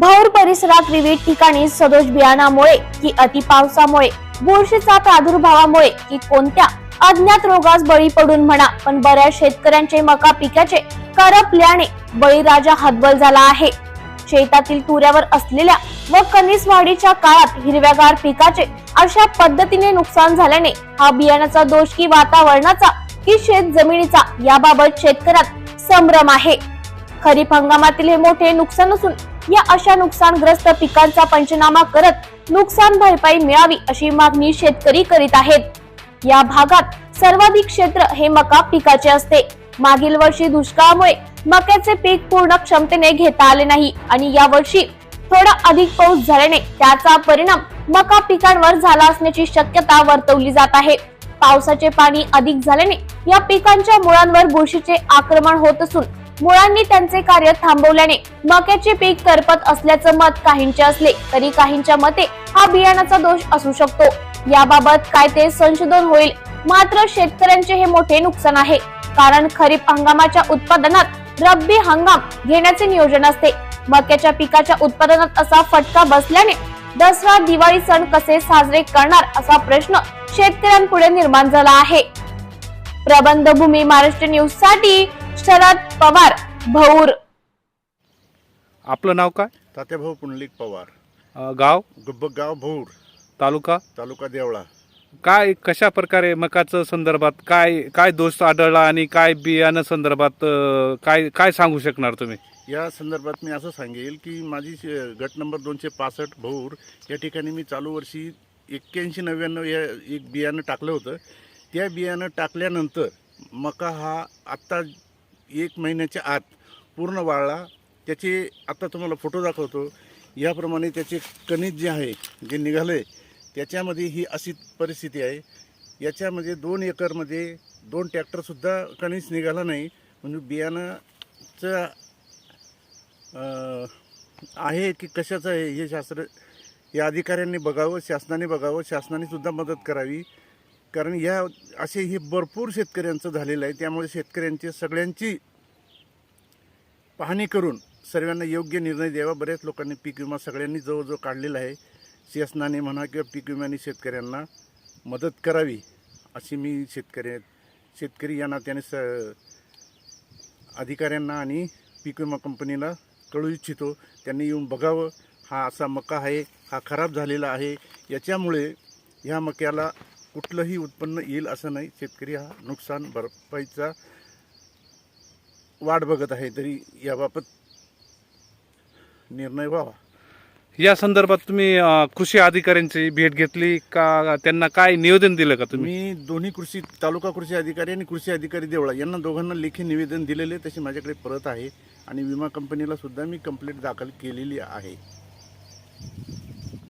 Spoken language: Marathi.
भौर परिसरात विविध ठिकाणी सदोष बियाणामुळे की अति पावसामुळे बुरशीचा प्रादुर्भावामुळे की कोणत्या अज्ञात रोगास बळी पडून म्हणा पण बऱ्याच शेतकऱ्यांचे मका पिकाचे करपल्याने बळीराजा हतबल झाला आहे. शेतातील तुऱ्यावर असलेल्या व कनिस वाढीच्या काळात हिरव्यागार पिकाचे अशा पद्धतीने नुकसान झाल्याने हा बियाण्याचा दोष की वातावरणाचा की शेत जमिनीचा याबाबत शेतकऱ्यात संभ्रम आहे. खरीप हंगामातील हे मोठे नुकसान असून या अशा नुकसानग्रस्त पिकांचा पंचनामा करत नुकसान भरपाई मिळावी अशी मागणी शेतकरी करीत आहेत. या भागात सर्वाधिक क्षेत्र हे मका पिकाचे असते. मागील वर्षी दुष्काळामुळे मक्याचे पीक पूर्ण क्षमतेने घेता आले नाही आणि या वर्षी थोडा अधिक पाऊस झाल्याने त्याचा परिणाम मका पिकांवर झाला असण्याची शक्यता वर्तवली जात आहे. पावसाचे पाणी अधिक झाल्याने या पिकांच्या मुळांवर बुरशीचे आक्रमण होत असून मुळांनी त्यांचे कार्य थांबवल्याने मक्याचे पीक करपत असल्याचं मत काहींचे असले तरी काहींच्या मते हा बियाणाचा दोष असू शकतो. याबाबत काय ते संशोधन होईल. मात्र शेतकऱ्यांचे हे मोठे नुकसान आहे. कारण खरीप हंगामाच्या उत्पादनात रब्बी हंगाम घेण्याचे नियोजन असते. मक्याच्या पिकाच्या उत्पादनात असा फटका बसल्याने दसरा दिवाळी सण कसे साजरे करणार असा प्रश्न शेतकऱ्यांपुढे निर्माण झाला आहे. प्रबंधभूमी महाराष्ट्र न्यूजसाठी शरद पवार भौर. आपलं नाव काय? तात्याभाऊ पुंडलिक पवार. अ, गाव? गुब्बगाव भौर. तालुका? तालुका देवळा. काय कशा प्रकारे मकाचं संदर्भात काय काय दोष आढळला आणि काय बियाणं संदर्भात अ, काय काय सांगू शकणार तुम्ही? या संदर्भात मी असं सांगेल की माझी शे- गट नंबर दोनशे पासष्ट भौर या ठिकाणी मी चालू वर्षी एक्क्याऐंशी नव्याण्णव या एक बियाणं टाकलं होतं. त्या बियाणं टाकल्यानंतर मका हा आत्ता एक महिन्याच्या आत पूर्ण वाळला. त्याचे आता तुम्हाला फोटो दाखवतो. याप्रमाणे त्याचे कणित जे आहे जे निघालं आहे त्याच्यामध्ये ही अशी परिस्थिती आहे. याच्यामध्ये दोन एकरमध्ये दोन ट्रॅक्टरसुद्धा कणीस निघाला नाही. म्हणजे बियाणाचं आहे की कशाचं आहे हे शास्त्र या अधिकाऱ्यांनी बघावं शासनाने बघावं शासनाने सुद्धा मदत करावी. कारण या असे हे भरपूर शेतकऱ्यांचं झालेलं आहे. त्यामुळे शेतकऱ्यांची सगळ्यांची पाहणी करून सर्वांना योग्य निर्णय द्यावा. बऱ्याच लोकांनी पीक विमा सगळ्यांनी जवळजवळ काढलेला आहे. शासनाने म्हणा किंवा पीक विम्याने शेतकऱ्यांना मदत करावी अशी मी शेतकरी शेतकरी या नात्याने स अधिकाऱ्यांना आणि पीक विमा कंपनीला कळू इच्छितो. त्यांनी येऊन बघावं. हा असा मका आहे. हा खराब झालेला आहे. याच्यामुळे ह्या मक्याला कुठलंही उत्पन्न येईल असं नाही. शेतकरी हा नुकसान भरपाईचा वाट बघत आहे. तरी याबाबत निर्णय व्हावा. या संदर्भात तुम्ही अ, कृषी अधिकाऱ्यांची भेट घेतली का? त्यांना काय निवेदन दिलं का तुम्ही? मी दोन्ही कृषी तालुका कृषी अधिकारी आणि कृषी अधिकारी देवळा यांना दोघांना लेखी निवेदन दिलेले तसे माझ्याकडे परत आहे आणि विमा कंपनीला सुद्धा मी कंप्लेंट दाखल केलेली आहे.